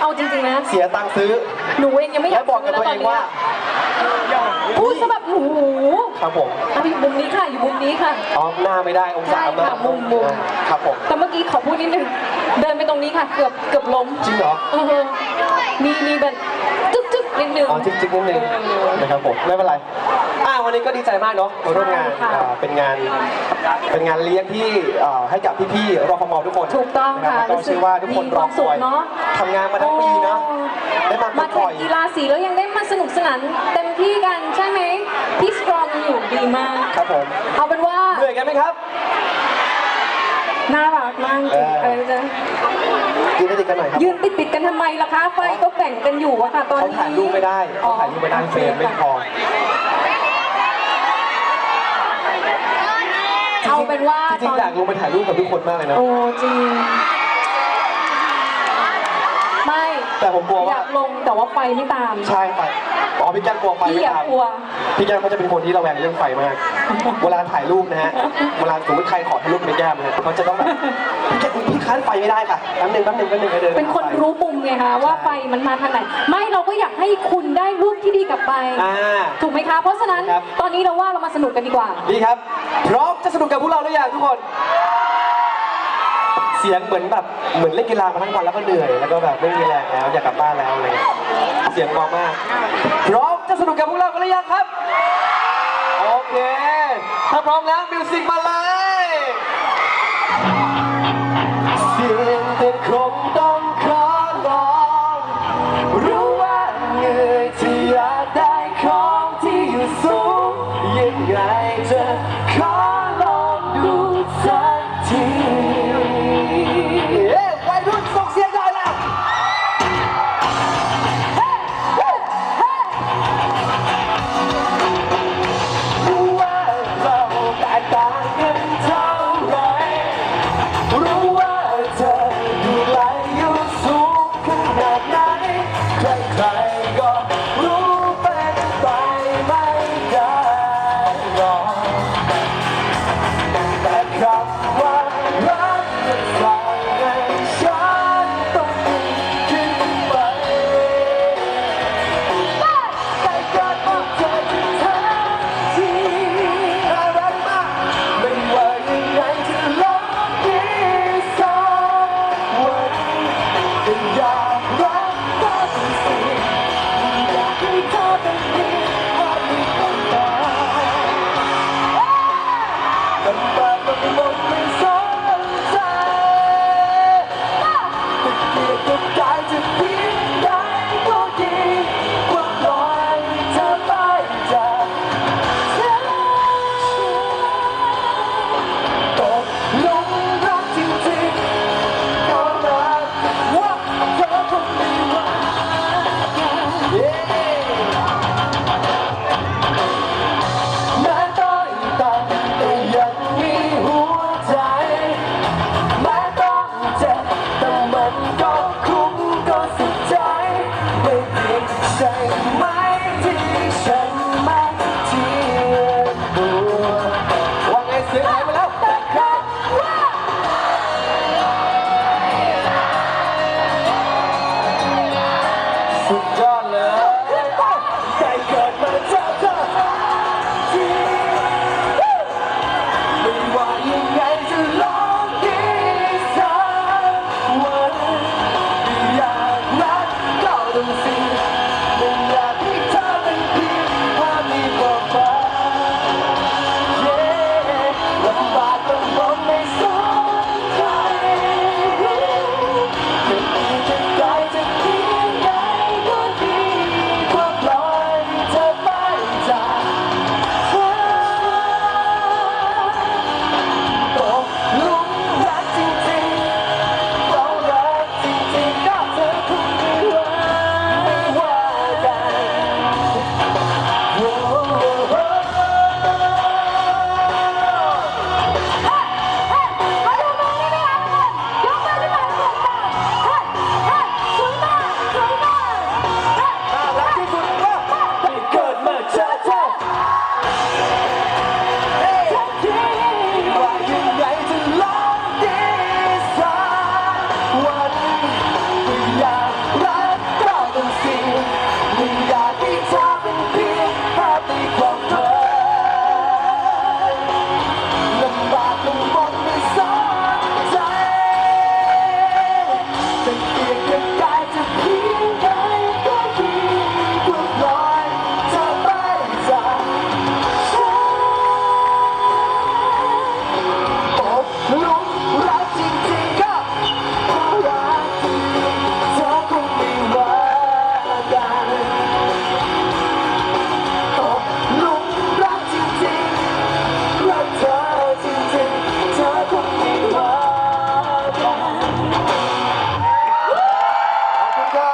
เอาจริงๆนะ เสียตังค์ซื้อ หนูเองยังไม่อยาและกบอกกับตัวเองว่า พูดซะแบบหนูครับผมอะอยู่มุมนี้ค่ะอยู่มุมนี้ค่ะ อ๋อหน้าไม่ได้องศาใช่มาค่ะมุมมุม ครับผม แต่เมื่อกี้ขอพูดนิดนึง เดินไปตรงนี้ค่ะ เกือบเกือบล้มจริงเหรอ เออมีมีแบบจึ๊กจึ๊กนิดนึง อ๋อจริงๆนิดนึงนะครับผมไม่เป็นไรอ่า วันนี้ก็ดีใจมากเนาะมาร่วมงานใช่ค่ะ อ่าเป็นงาน เป็นงานเลี้ยงที่อ่าให้กับพี่ๆรอฟมทุกคนถูกต้องนรับค่ะแล้วก็เชื่อว่าทุกคนรอคอยมีความสุขเนอะ ทำงานมาทั้งปีเนาะได้มามาปแข่ล่งอย กีฬาสีแล้วยังได้มาสนุกสนานเต็มที่กันใช่ไหมพี่สตรองอยู่ดีมาก ครับผมเอาเป็นว่าเหนื่อยกันไหมครับ น่ารักมากจริงเอออะไรนะยืนได้ติดกันหน่อยครับ ยืนติดติดๆกันทำไมล่ะคะ ไฟก็แบ่งกันอยู่อะค่ะตอนเขานี้ถ่ายรูปไม่ได้เขาถ่ายรูปไม่ได้เฟรมไม่พอ เอาเป็นว่าจริตงอนๆอยากลงไปถ่ายรูปกับทุกคนมากเลยนะ โอ้จริง ไม่แต่ผมกลัวอว่า ยากลงแต่ว่าไฟไม่ตามใช่ไฟอ๋อพี่แก้มกลัวไฟพี่ไม่อยากทันกลัว พี่แก้มเขาจะเป็นคนที่ระแวงเรื่องไฟมาก เวลาถ่ายรูปนะฮะ เวลาสมมติใครขอถ่ายรูปพี่แก้มนะเขาจะต้องแบบพี่แก้มพี่ค้านไฟไม่ได้ค่ะแป๊บหนึงแป๊บหนึงแป๊บหนึงให้เดินเป็นคนรู้มุมไงคะว่าไฟมันมาทางไหน ไม่เราก็อยากให้คุณได้รูปที่ดีกลับไป อ่า ถูกไหมคะ เพราะฉะนั้นครับ ตอนนี้เราว่าเรามาสนุกกันดีกว่า ดีครับ พร้อมจะสนุกกับพวกเราหรือยังทุกคน เสียงเหมือนแบบเหมือนเล่นกีฬามาทั้งวันแล้วก็เหนื่อยแล้วก็แบบไม่มีแรงแล้วอยากกลับบ้านแล้วอะไรเลยเสียงเบามาก พร้อมจะสนุกกับพวกเรากันหรือยังครับ โอเคถ้า พร้อมแล้วมิวสิกมาเลย